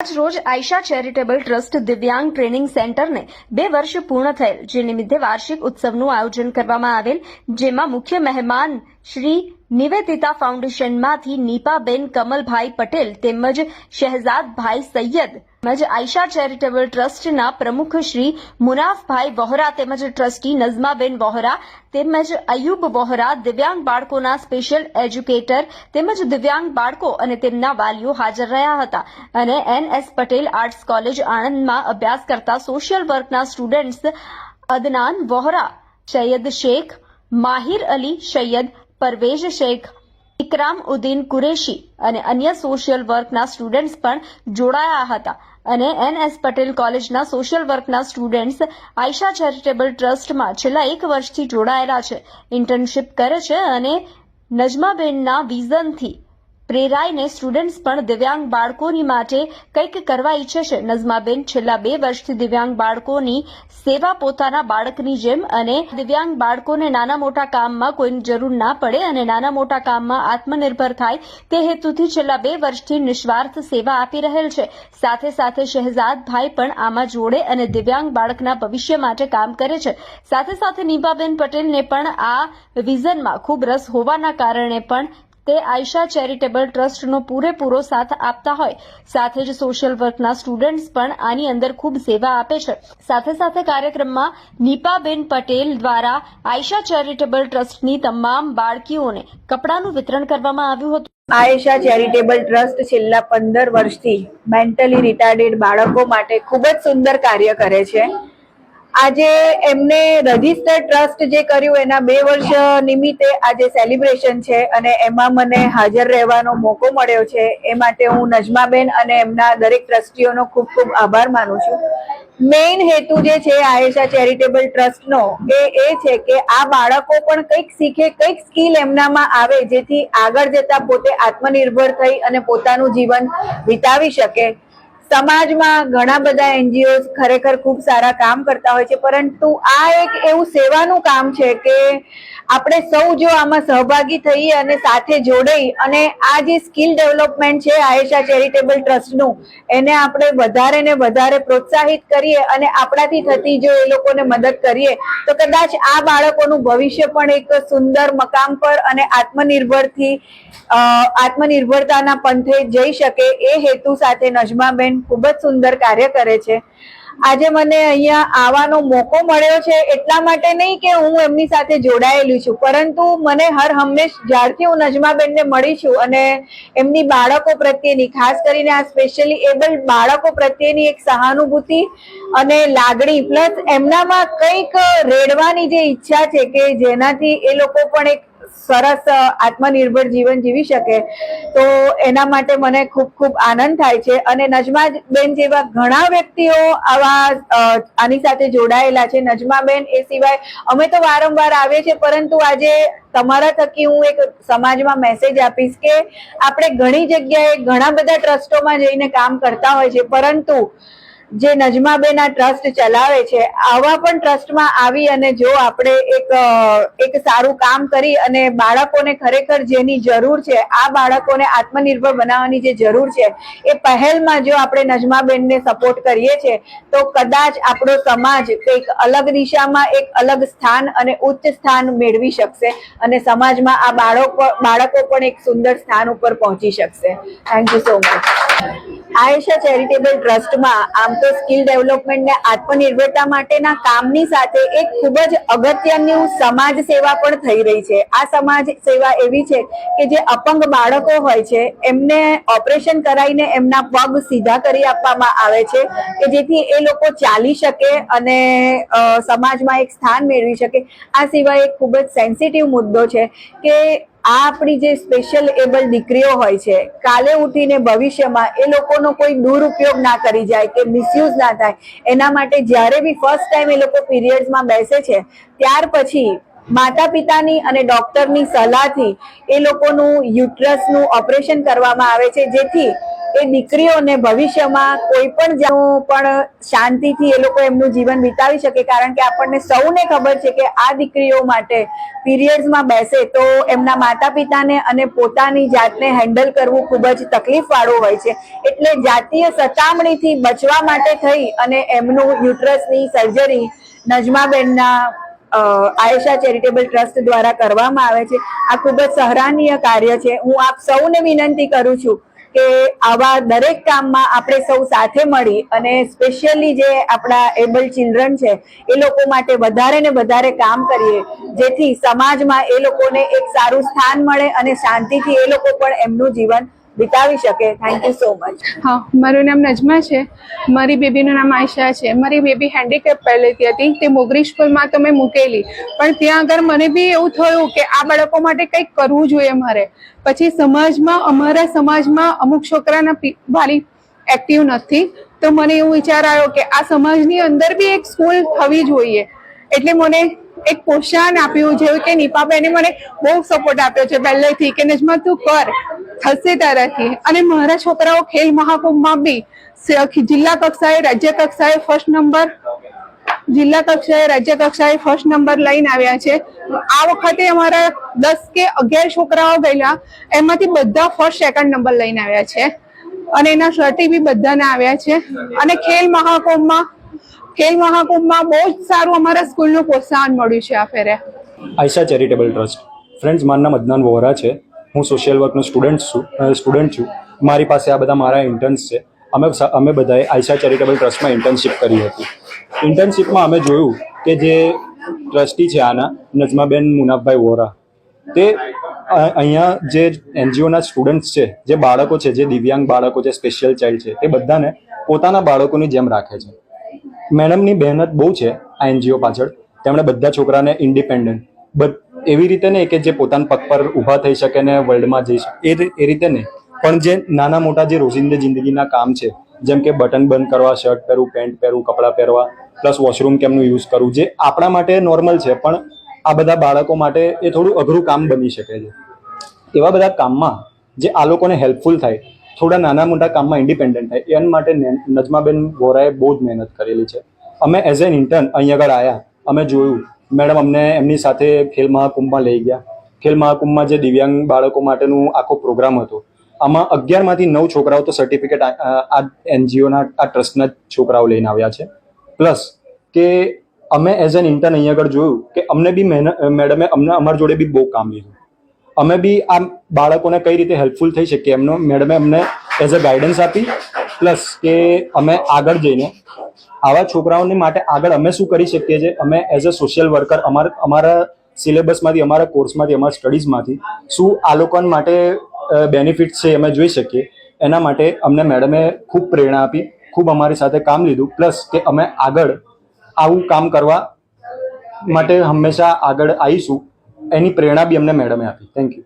રોજ Ayesha charitable trust દિવ્યાંગ training સેન્ટરને બે વર્ષ પૂર્ણ થયેલ, જે નિમિત્તે વાર્ષિક ઉત્સવનું આયોજન કરવામાં આવેલ, જેમાં મુખ્ય મહેમાન શ્રી નિવેદિતા ફાઉન્ડેશનમાંથી નીપાબેન કમલભાઈ પટેલ તેમજ શહેજાદભાઈ સૈયદ તેમજ આયશા ચેરિટેબલ ટ્રસ્ટના પ્રમુખ શ્રી મુનાફભાઈ વહોરા તેમજ ટ્રસ્ટી નઝમાબેન વહોરા તેમજ અયુબ વહોરા દિવ્યાંગ બાળકોના સ્પેશિયલ એજ્યુકેટર તેમજ દિવ્યાંગ બાળકો અને તેમના વાલીઓ હાજર રહ્યા હતા. અને એનએસ પટેલ આર્ટ્સ કોલેજ આણંદમાં અભ્યાસ કરતા સોશિયલ વર્કના સ્ટુડન્ટ્સ અદનાન વહોરા, સૈયદ શેખ, માહિર અલી સૈયદ પરવેઝ શેખ ઇકરામ ઉદ્દીન કુરેશી અને અન્ય સોશિયલ વર્કના સ્ટુડન્ટ્સ પણ જોડાયા હતા અને એન એસ પટેલ કોલેજના સોશિયલ વર્કના સ્ટુડન્ટ્સ આયશા ચેરિટેબલ ટ્રસ્ટમાં છેલ્લા એક વર્ષથી જોડાયેલા છે. ઇન્ટર્નશીપ કરે છે અને નજમાબેનના વિઝનથી પ્રેરાઈને સ્ટુડન્ટ્સ પણ દિવ્યાંગ બાળકોની માટે કંઈક કરવા ઈચ્છે છે. નઝમાબેન છેલ્લા બે વર્ષથી દિવ્યાંગ બાળકોની સેવા પોતાના બાળકની જેમ અને દિવ્યાંગ બાળકોને નાના મોટા કામમાં કોઈની જરૂર ના પડે અને નાના મોટા કામમાં આત્મનિર્ભર થાય તે હેતુથી છેલ્લા બે વર્ષથી નિસ્વાર્થ સેવા આપી રહેલ છે. સાથે સાથે શહેજાદભાઈ પણ આમાં જોડે અને દિવ્યાંગ બાળકના ભવિષ્ય માટે કામ કરે છે. સાથે સાથે નીપાબેન પટેલને પણ આ વિઝનમાં ખૂબ રસ હોવાના કારણે પણ તે આયશા ચેરિટેબલ ટ્રસ્ટનો પૂરેપૂરો સાથ આપતા હોય. સાથે જ સોશિયલ વર્કના સ્ટુડન્ટ્સ પણ આની અંદર ખૂબ સેવા આપે છે. સાથે સાથે કાર્યક્રમમાં નીપાબેન પટેલ દ્વારા આયશા ચેરિટેબલ ટ્રસ્ટની તમામ બાળકીઓને કપડાનું વિતરણ કરવામાં આવ્યું હતું. આયશા ચેરિટેબલ ટ્રસ્ટ છેલ્લા પંદર વર્ષથી મેન્ટલી રિટાર્ડેડ બાળકો માટે ખૂબ જ સુંદર કાર્ય કરે છે. આજે એમને રજિસ્ટર ટ્રસ્ટ જે કર્યું એના બે વર્ષ નિમિત્તે આજે સેલિબ્રેશન છે અને એમાં મને હાજર રહેવાનો મોકો મળ્યો છે. એ માટે હું નજમાબેન અને એમના દરેક ટ્રસ્ટીઓનો ખૂબ ખૂબ આભાર માનું છું. મેઇન હેતુ જે છે આયેશા ચેરિટેબલ ટ્રસ્ટનો એ એ છે કે આ બાળકો પણ કંઈક શીખે, કંઈક સ્કિલ એમનામાં આવે જેથી આગળ જતા પોતે આત્મનિર્ભર થઈ અને પોતાનું જીવન વિતાવી શકે. સમાજમાં ઘણા બધા એનજીઓ ખરેખર ખૂબ સારા કામ કરતા હોય છે, પરંતુ આ એક એવું સેવાનું કામ છે કે આપણે સૌ જો આમાં સહભાગી થઈએ અને સાથે જોડાઈ અને આ જે સ્કિલ ડેવલપમેન્ટ છે, આયેશા ચેરિટેબલ ટ્રસ્ટનું, એને આપણે વધારે ને વધારે પ્રોત્સાહિત કરીએ અને આપણાથી થતી જો એ લોકોને મદદ કરીએ, તો કદાચ આ બાળકોનું ભવિષ્ય પણ એક સુંદર મકામ પર અને આત્મનિર્ભરથી આત્મનિર્ભરતાના પંથે જઈ શકે એ હેતુ સાથે નજમાબેન ખૂબ જ સુંદર કાર્ય કરે છે. આજે મને અહીંયા આવવાનો મોકો મળ્યો છે એટલા માટે નહીં કે હું એમની સાથે જોડાયેલી છું, પરંતુ મને હર હંમેશ જ્યારથી હું નજમાબેનને મળી છું અને એમની બાળકો પ્રત્યેની, ખાસ કરીને આ સ્પેશિયલી એબલ બાળકો પ્રત્યેની એક સહાનુભૂતિ અને લાગણી પ્લસ એમનામાં કંઈક રેડવાની જે ઈચ્છા છે કે જેનાથી એ લોકો પણ એક સરસ આત્મનિર્ભર જીવન જીવી શકે. તો એના માટે મને ખૂબ ખૂબ આનંદ થાય છે. અને નજમાબેન જેવા ઘણા વ્યક્તિઓ આવા આની સાથે જોડાયેલા છે. નજમાબેન એ સિવાય અમે તો વારંવાર આવીએ છીએ, પરંતુ આજે તમારા થકી હું એક સમાજમાં મેસેજ આપીશ કે આપણે ઘણી જગ્યાએ ઘણા બધા ટ્રસ્ટોમાં જઈને કામ કરતા હોય છે. પરંતુ જે નજમાબેન ટ્રસ્ટ ચલાવે છે, આવા પણ ટ્રસ્ટમાં આવી અને જો આપણે એક એક સારું કામ કરી અને બાળકોને ખરેખર જેની જરૂર છે, આ બાળકોને આત્મનિર્ભર બનાવવાની જે જરૂર છે, એ પહેલમાં જો આપણે નજમાબેનને સપોર્ટ કરીએ છીએ, તો કદાચ આપણો સમાજ કંઈક અલગ દિશામાં એક અલગ સ્થાન અને ઉચ્ચ સ્થાન મેળવી શકશે અને સમાજમાં આ બાળકો બાળકો પણ એક સુંદર સ્થાન ઉપર પહોંચી શકશે. Thank you so much Ayesha charitable ટ્રસ્ટમાં આમ તો સ્કિલ ડેવલપમેન્ટને આત્મનિર્ભરતા માટેના કામની સાથે એક ખૂબ જ અગત્યની સમાજ સેવા પણ થઈ રહી છે. આ સમાજ સેવા એવી છે કે જે અપંગ બાળકો હોય છે, એમને ઓપરેશન કરાવીને એમના પગ સીધા કરી આપવામાં આવે છે કે જેથી એ લોકો ચાલી શકે અને સમાજમાં એક સ્થાન મેળવી શકે. આ સિવાય એક ખૂબ જ સેન્સિટિવ મુદ્દો છે કે આ આપણી જે સ્પેશિયલ એબલ દીકરીઓ હોય છે, કાલે ઉઠીને ભવિષ્યમાં એ લોકોનો કોઈ દુરુપયોગ ના કરી જાય કે મિસયુઝ ના થાય, એના માટે જ્યારે બી ફર્સ્ટ ટાઈમ એ લોકો પીરિયડ્સમાં બેસે છે, ત્યાર પછી માતા પિતાની અને ડોક્ટરની સલાહથી એ લોકોનું યુટ્રસનું ઓપરેશન કરવામાં આવે છે, જેથી એ દીકરીઓને ભવિષ્યમાં કોઈ પણ જાતનું પણ શાંતિથી એ લોકો એમનું જીવન વિતાવી શકે, કારણ કે આપણને સૌને ખબર છે કે આ દીકરીઓ માટે પીરિયડ્સમાં બેસે તો એમના માતા પિતાને અને પોતાની જાતને હેન્ડલ કરવું ખૂબ જ તકલીફ વાળું હોય છે. એટલે જાતીય સતામણીથી બચવા માટે થઈ અને એમનું યુટ્રસની સર્જરી નજમાબેનના આયશા ચેરિટેબલ ટ્રસ્ટ દ્વારા કરવામાં આવે છે. આ ખૂબ જ સરાહનીય કાર્ય છે. હું આપ સૌને વિનંતી કરું છું કે આવા દરેક કામમાં આપણે સૌ સાથે મળી અને સ્પેશિયલી જે આપણા એબલ ચિલ્ડ્રન છે, એ લોકો માટે વધારે ને વધારે કામ કરીએ, જેથી સમાજમાં એ લોકોને એક સારું સ્થાન મળે અને શાંતિથી એ લોકો પણ એમનું જીવન વિતાવી શકે. થેન્ક યુ સો મચ હા, મારું નામ નજમા છે. મારી બેબીનું નામ આયશા છે. મારી બેબી હેન્ડીકેપ પહેલેથી હતી. તે મોગરી સ્કૂલમાં તો મેં મૂકેલી. પણ ત્યાં આગળ મને બી એવું થયું કે આ બાળકો માટે કંઈક કરવું જોઈએ મારે. પછી સમાજમાં, અમારા સમાજમાં અમુક છોકરાના વાલી એક્ટિવ નથી. તો મને એવું વિચાર આવ્યો કે આ સમાજની અંદર બી એક સ્કૂલ થવી જોઈએ. એટલે મને એક પ્રોત્સાહન આપ્યું, જેવું કે નિપાબેને મને બહુ સપોર્ટ આપ્યો છે પહેલેથી કે, નજમા, તું કર. થશે તારાથી. અને મારા છોકરાઓ ખેલ મહાકુંભમાં બી જિલ્લા કક્ષાએ, રાજ્ય કક્ષાએ ફર્સ્ટ નંબર જિલ્લા કક્ષાએ, રાજ્ય કક્ષાએ ફર્સ્ટ નંબર લઈને આવ્યા છે. આ વખતે અમારા દસ કે અગિયાર છોકરાઓ ગયેલા, એમાંથી બધા ફર્સ્ટ સેકન્ડ નંબર લઈને આવ્યા છે. અને એના શર્ટી બી બધાને આવ્યા છે. અને ખેલ મહાકુંભમાં ખેલ મહાકુંભમાં બહુ જ સારું અમારા સ્કૂલનું પ્રોત્સાહન મળ્યું છે આ ફેરે. Ayesha charitable trust. ફ્રેન્ડ્સ, મારું નામ અદનાન વોહરા છે. હું સોશિયલ વર્કનો સ્ટુડન્ટ છું સ્ટુડન્ટ છું. મારી પાસે આ બધા મારા ઇન્ટર્ન્સ છે. અમે અમે બધાએ આયશા ચેરિટેબલ ટ્રસ્ટમાં ઇન્ટર્નશીપ કરી હતી. ઇન્ટર્નશિપમાં અમે જોયું કે જે ટ્રસ્ટી છે આના, નજમાબેન મુનાફભાઈ વોરા, તે અહીંયા જે એનજીઓના સ્ટુડન્ટ્સ છે, જે બાળકો છે, જે દિવ્યાંગ બાળકો છે સ્પેશિયલ ચાઇલ્ડ છે, તે બધાને પોતાના બાળકોની જેમ રાખે છે. મેડમની મહેનત બહુ છે આ એનજીઓ પાછળ. તેમણે બધા છોકરાને ઇન્ડિપેન્ડન્ટ બટ એવી રીતે નહીં કે જે પોતાના પગ પર ઊભા થઈ શકે ને વર્લ્ડમાં જઈ શકે. એ રીતે નહીં. પણ જે નાના મોટા જે રોજિંદા જિંદગીના કામ છે, જેમ કે બટન બંધ કરવા, શર્ટ પહેરવું, પેન્ટ પહેરવું, કપડાં પહેરવા, પ્લસ વોશરૂમ કેમનું યુઝ કરવું, જે આપણા માટે નોર્મલ છે, પણ આ બધા બાળકો માટે એ થોડું અઘરું કામ બની શકે છે. એવા બધા કામમાં જે આ લોકોને હેલ્પફુલ થાય, થોડા નાના મોટા કામમાં ઇન્ડિપેન્ડન્ટ થાય, એના માટે ને- નજમાબેન વોરાએ બહુ જ મહેનત કરેલી છે. અમે એઝ એન ઇન્ટર્ન અહીં આગળ આવ્યા અમે જોયું મેડમ, અમને એમની સાથે ખેલ મહાકુંભમાં લઈ ગયા. ખેલ મહાકુંભમાં જે દિવ્યાંગ બાળકો માટેનું આખો પ્રોગ્રામ હતો, આમાં અગિયારમાંથી નવ છોકરાઓ તો સર્ટિફિકેટ આ એનજીઓના, આ ટ્રસ્ટના છોકરાઓ લઈને આવ્યા છે. પ્લસ કે અમે એઝ એન ઇન્ટર્ન અહીં આગળ જોયું કે અમને બી મહેનત મેડમે અમને અમારા જોડે બી બહુ કામ લીધું. અમે બી આ બાળકોને કઈ રીતે હેલ્પફુલ થઈ શકીએ એમનો, મેડમે અમને એઝ અ ગાઈડન્સ આપી. પ્લસ કે અમે આગળ જઈને આવા છોકરાઓને માટે આગળ અમે શું કરી શકીએ છીએ? અમે એઝ અ સોશિયલ વર્કર અમારા અમારા સિલેબસમાંથી, અમારા કોર્સમાંથી, અમારા સ્ટડીઝમાંથી શું આ લોકો માટે બેનિફિટ છે અમે જોઈ શકીએ. એના માટે અમને મેડમે ખૂબ પ્રેરણા આપી, ખૂબ અમારી સાથે કામ લીધું. પ્લસ કે અમે આગળ આવું કામ કરવા માટે હંમેશા આગળ આવીશું. એની પ્રેરણા બી અમને મેડમે આપી. Thank you